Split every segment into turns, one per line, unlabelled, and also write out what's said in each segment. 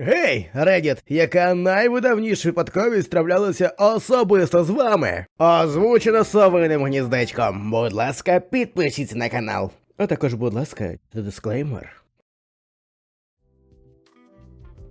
Гей, Reddit, яка найвидавніша випадковість траплялася особисто з вами? Озвучено совиним гніздечком. Будь ласка, підпишіться на канал. А також, будь ласка, дисклеймер.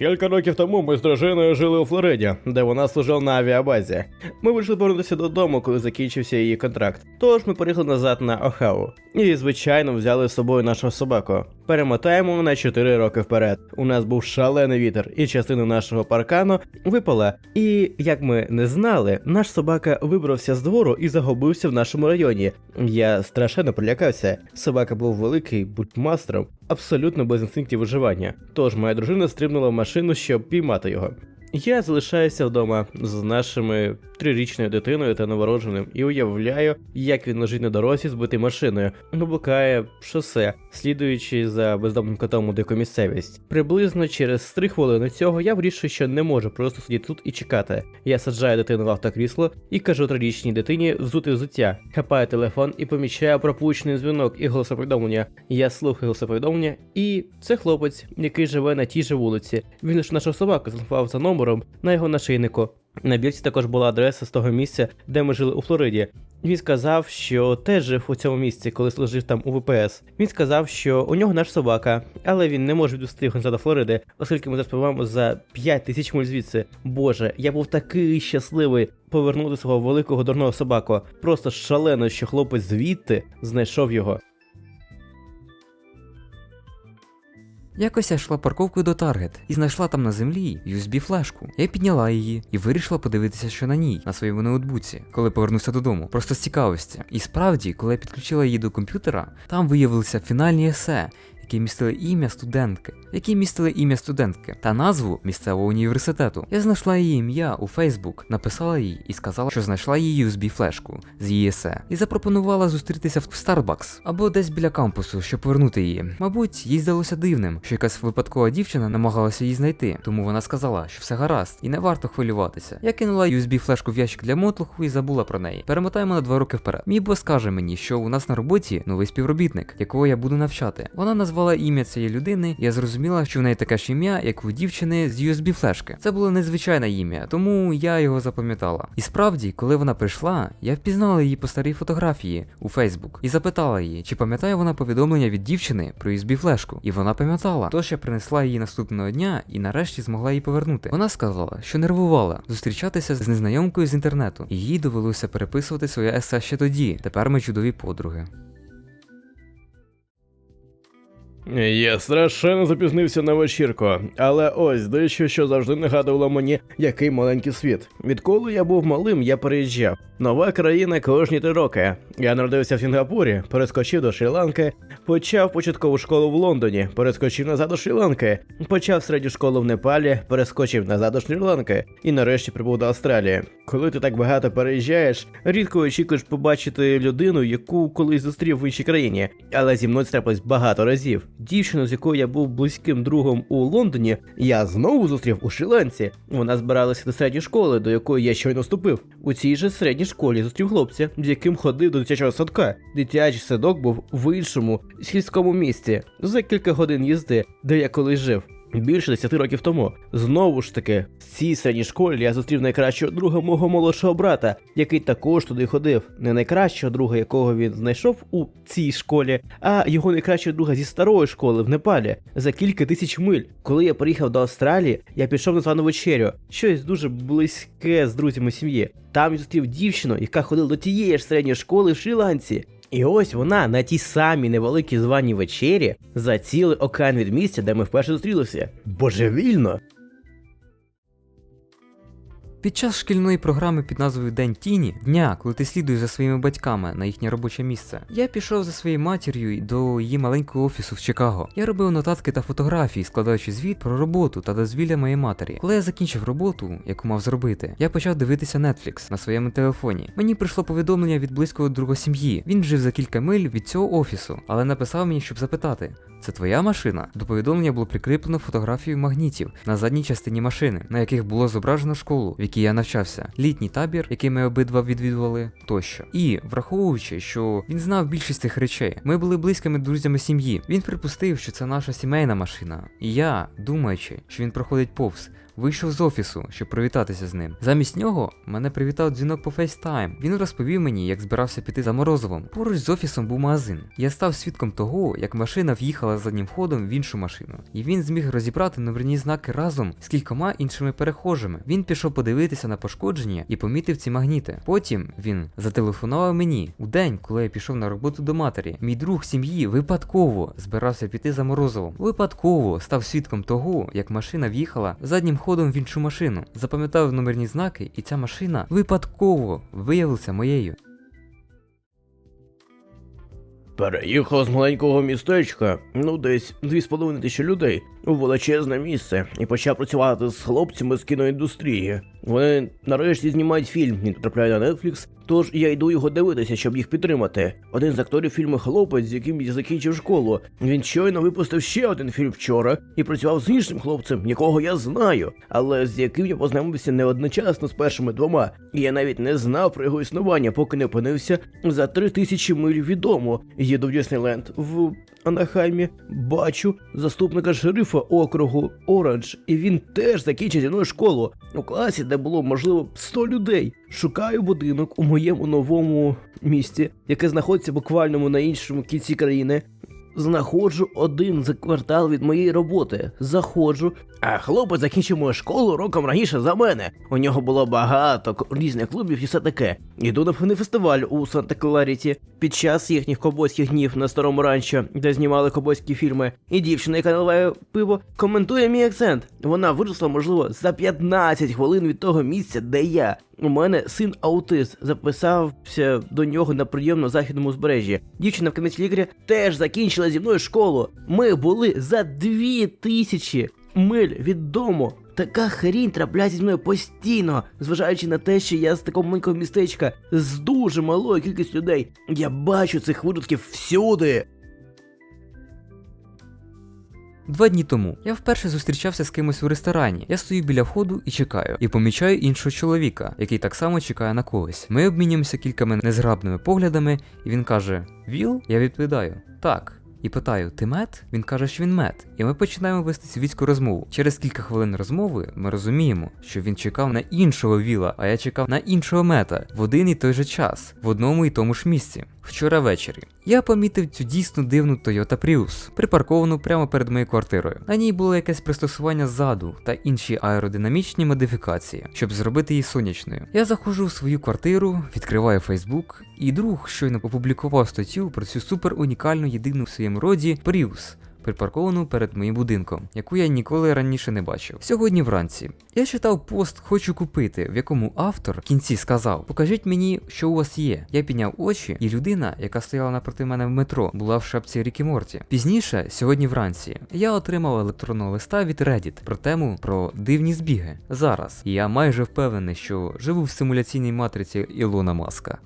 Кілька років тому ми з дружиною жили у Флориді, де вона служила на авіабазі. Ми вийшли повернутися додому, коли закінчився її контракт. Тож ми поїхали назад на Охау. І, звичайно, взяли з собою нашу собаку. Перемотаємо на 4 роки вперед. У нас був шалений вітер, і частина нашого паркану випала. І як ми не знали, наш собака вибрався з двору і загубився в нашому районі. Я страшенно прилякався. Собака був великий, бультмастером, абсолютно без інстинктів виживання. Тож моя дружина стрибнула в машину, щоб піймати його. Я залишаюся вдома з нашими трирічною дитиною та новороженим і уявляю, як він лежить на дорозі, збитий машиною, блукає шосе, слідуючи за бездомним котом у дику місцевість. Приблизно через три хвилини цього я вирішую, що не можу просто сидіти тут і чекати. Я саджаю дитину в автокрісло і кажу трирічній дитині взути взуття, хапаю телефон і помічаю пропущений дзвінок і голосоповідомлення. Я слухаю голосоповідомлення, і це хлопець, який живе на тій же вулиці. Він лише нашу собаку зателефонував за номером на його нашийнику. На бірці також була адреса з того місця, де ми жили у Флориді. Він сказав, що теж жив у цьому місці, коли служив там у ВПС. Він сказав, що у нього наш собака, але він не може відвести до Флориди, оскільки ми зараз перебуваємо за 5 тисяч миль звідси. Боже, я був такий щасливий повернути свого великого дурного собаку. Просто шалено, що хлопець звідти знайшов його.
Якось я йшла парковкою до Таргет і знайшла там на землі USB-флешку. Я підняла її і вирішила подивитися, що на ній, на своєму ноутбуці, коли повернуся додому, просто з цікавості. І справді, коли я підключила її до комп'ютера, там виявилися фінальні есе, які містили ім'я студентки, які містили ім'я студентки та назву місцевого університету. Я знайшла її ім'я у Facebook, написала їй і сказала, що знайшла її USB-флешку з її есе, і запропонувала зустрітися в Starbucks або десь біля кампусу, щоб повернути її. Мабуть, їй здалося дивним, що якась випадкова дівчина намагалася її знайти, тому вона сказала, що все гаразд і не варто хвилюватися. Я кинула USB-флешку в ящик для мотлуху і забула про неї. Перемотаємо на два роки вперед. Мій бос каже мені, що у нас на роботі новий співробітник, якого я буду навчати. Вона назвала ім'я цієї людини, я зрозуміла, що в неї таке ж ім'я, як у дівчини з USB-флешки. Це було незвичайне ім'я, тому я його запам'ятала. І справді, коли вона прийшла, я впізнала її по старій фотографії у Facebook і запитала її, чи пам'ятає вона повідомлення від дівчини про USB-флешку. І вона пам'ятала. Тож я принесла її наступного дня і нарешті змогла її повернути. Вона сказала, що нервувала зустрічатися з незнайомкою з інтернету, і їй довелося переписувати своє есе ще тоді. Тепер ми чудові подруги.
Я страшенно запізнився на вечірку, але ось дещо, що завжди нагадувало мені, який маленький світ. Відколи я був малим, я переїжджав. Нова країна кожні три роки. Я народився в Сінгапурі, перескочив до Шрі-Ланки, почав початкову школу в Лондоні, перескочив назад до Шрі-Ланки, почав середню школу в Непалі, перескочив назад до Шрі-Ланки і нарешті прибув до Австралії. Коли ти так багато переїжджаєш, рідко очікуєш побачити людину, яку колись зустрів в іншій країні. Але зі мною трапилось багато разів. Дівчину, з якою я був близьким другом у Лондоні, я знову зустрів у Шрі-Ланці. Вона збиралася до середньої школи, до якої я щойно вступив. У цій же середній школі зустрів хлопця, з яким ходив до дитячого садка. Дитячий садок був в іншому сільському місті за кілька годин їзди, де я колись жив. Більше 10 років тому. Знову ж таки, в цій середній школі я зустрів найкращого друга мого молодшого брата, який також туди ходив. Не найкращого друга, якого він знайшов у цій школі, а його найкращого друга зі старої школи в Непалі за кілька тисяч миль. Коли я приїхав до Австралії, я пішов на звану вечерю, щось дуже близьке з друзями сім'ї. Там зустрів дівчину, яка ходила до тієї ж середньої школи в Шрі-Ланці. І ось вона на тій самій невеликій званій вечері за цілий океан від місця, де ми вперше зустрілися. Божевільно!
Під час шкільної програми під назвою День Тіні, дня, коли ти слідуєш за своїми батьками на їхнє робоче місце, я пішов за своєю матір'ю до її маленького офісу в Чикаго. Я робив нотатки та фотографії, складаючи звіт про роботу та дозвілля моєї матері. Коли я закінчив роботу, яку мав зробити, я почав дивитися Netflix на своєму телефоні. Мені прийшло повідомлення від близького друга сім'ї. Він жив за кілька миль від цього офісу, але написав мені, щоб запитати: це твоя машина? До повідомлення було прикріплено фотографію магнітів на задній частині машини, на яких було зображено школу, якій я навчався, літній табір, який ми обидва відвідували, тощо. І враховуючи, що він знав більшість цих речей, ми були близькими друзями сім'ї. Він припустив, що це наша сімейна машина. І я, думаючи, що він проходить повз, вийшов з офісу, щоб привітатися з ним. Замість нього мене привітав дзвінок по FaceTime. Він розповів мені, як збирався піти за морозовим. Поруч з офісом був магазин. Я став свідком того, як машина в'їхала заднім ходом в іншу машину, і він зміг розібрати номерні знаки разом з кількома іншими перехожими. Він пішов подивитися на пошкодження і помітив ці магніти. Потім він зателефонував мені у день, коли я пішов на роботу до матері. Мій друг сім'ї випадково збирався піти за морозовим. Випадково став свідком того, як машина в'їхала заднім ходом в іншу машину. Запам'ятав номерні знаки, і ця машина випадково виявилася моєю.
Переїхав з маленького містечка, ну десь 2,5 тисячі людей, у величезне місце і почав працювати з хлопцями з кіноіндустрії. Вони нарешті знімають фільм, він потрапляє на Netflix, тож я йду його дивитися, щоб їх підтримати. Один з акторів фільму хлопець, з яким я закінчив школу. Він щойно випустив ще один фільм вчора і працював з іншим хлопцем, якого я знаю, але з яким я познайомився не одночасно з першими двома. І я навіть не знав про його існування, поки не опинився за три тисячі миль від дому. Їду в Діснейленд в Анахаймі, бачу заступника шерифа округу Оранж, і він теж закінчив зі мною школу у класі, де було можливо 100 людей. Шукаю будинок у моєму новому місті, яке знаходиться буквально на іншому кінці країни. Знаходжу один за квартал від моєї роботи. Заходжу, а хлопець закінчив мою школу роком раніше за мене. У нього було багато різних клубів і все таке. Іду на певний фестиваль у Санта-Кларіті під час їхніх кобойських днів на старому ранчо, де знімали кобойські фільми. І дівчина, яка наливає пиво, коментує мій акцент. Вона виросла, можливо, за 15 хвилин від того місця, де я. У мене син аутист записався до нього на прийом на західному узбережжі. Дівчина в кінець лікаря теж закінчила зі мною школу. Ми були за дві тисячі миль від дому. Така хрінь трапляється зі мною постійно, зважаючи на те, що я з такого маленького містечка з дуже малою кількістю людей. Я бачу цих випадків всюди.
Два дні тому я вперше зустрічався з кимось у ресторані. Я стою біля входу і чекаю, і помічаю іншого чоловіка, який так само чекає на когось. Ми обмінюємося кількома незграбними поглядами, і він каже: Віл? Я відповідаю: Так. І питаю, ти мед? Він каже, що він мед. І ми починаємо вести світську розмову. Через кілька хвилин розмови ми розуміємо, що він чекав на іншого віла, а я чекав на іншого мета в один і той же час, в одному і тому ж місці. Вчора ввечері я помітив цю дійсно дивну Toyota Prius, припарковану прямо перед моєю квартирою. На ній було якесь пристосування ззаду та інші аеродинамічні модифікації, щоб зробити її сонячною. Я заходжу в свою квартиру, відкриваю Facebook, і друг щойно опублікував статтю про цю супер унікальну єдину в своєму роді Prius. Припарковану перед моїм будинком, яку я ніколи раніше не бачив. Сьогодні вранці я читав пост Хочу купити, в якому автор в кінці сказав: Покажіть мені, що у вас є. Я підняв очі, і людина, яка стояла напроти мене в метро, була в шапці Рікі Морті. Пізніше, сьогодні вранці, я отримав електронного листа від Reddit про тему про дивні збіги. Зараз я майже впевнений, що живу в симуляційній матриці Ілона Маска.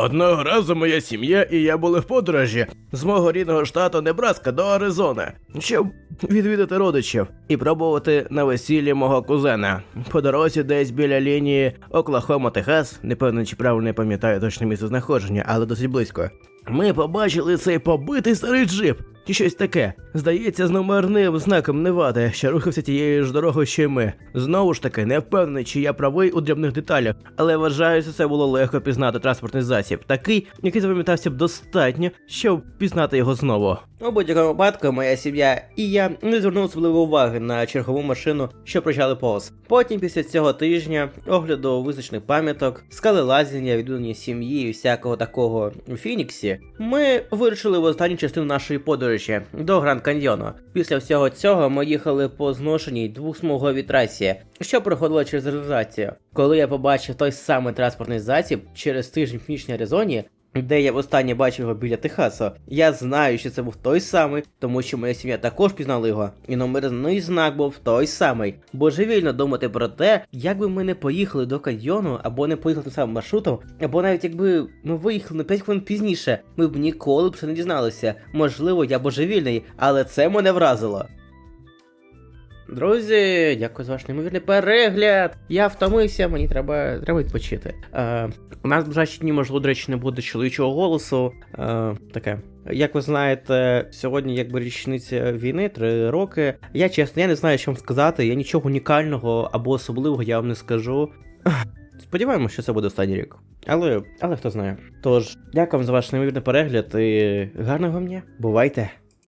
Одного разу моя сім'я і я були в подорожі з мого рідного штату Небраска до Аризони, щоб відвідати родичів і пробувати на весіллі мого кузена. По дорозі десь біля лінії Оклахома, Техас, не певно, чи правильно не пам'ятаю точне місце знаходження, але досить близько. Ми побачили цей побитий старий джип. Чи щось таке. Здається, з номерним знаком Невади, що рухався тією ж дорогою, що й ми. Знову ж таки, не впевнений, чи я правий у дрібних деталях, але вважаю, що це було легко пізнати транспортний засіб, такий, який запам'ятався б достатньо, щоб пізнати його знову. У будь-якому випадку, моя сім'я і я не звернули особливої уваги на чергову машину, що проїжджали повз. Потім, після цього тижня, огляду визначних пам'яток, скалелазіння, відвідування сім'ї і всякого такого у Фініксі, ми вирішили в останню частину нашої подорожі до Гранд Каньйону. Після всього цього ми їхали по зношеній двохсмуговій трасі, що проходила через реалізацію. Коли я побачив той самий транспортний засіб через тиждень в північній Аризоні, де я востаннє бачив його біля Техасу, я знаю, що це був той самий, тому що моя сім'я також пізнала його, і номерний знак був той самий. Божевільно думати про те, як би ми не поїхали до каньйону, або не поїхали тим самим маршрутом, або навіть якби ми виїхали на 5 хвилин пізніше, ми б ніколи б це не дізналися. Можливо, я божевільний, але це мене вразило. Друзі, дякую за ваш неймовірний перегляд. Я втомився, мені треба, треба відпочити. Е, у нас ближайші дні, можливо, до речі, не буде чоловічого голосу. Е, таке. Як ви знаєте, сьогодні якби річниця війни, три роки. Я чесно, я не знаю, що вам сказати. Я нічого унікального або особливого я вам не скажу. Сподіваємося, що це буде останній рік. Але, але хто знає. Тож, дякую вам за ваш неймовірний перегляд і гарного вам дня. Бувайте!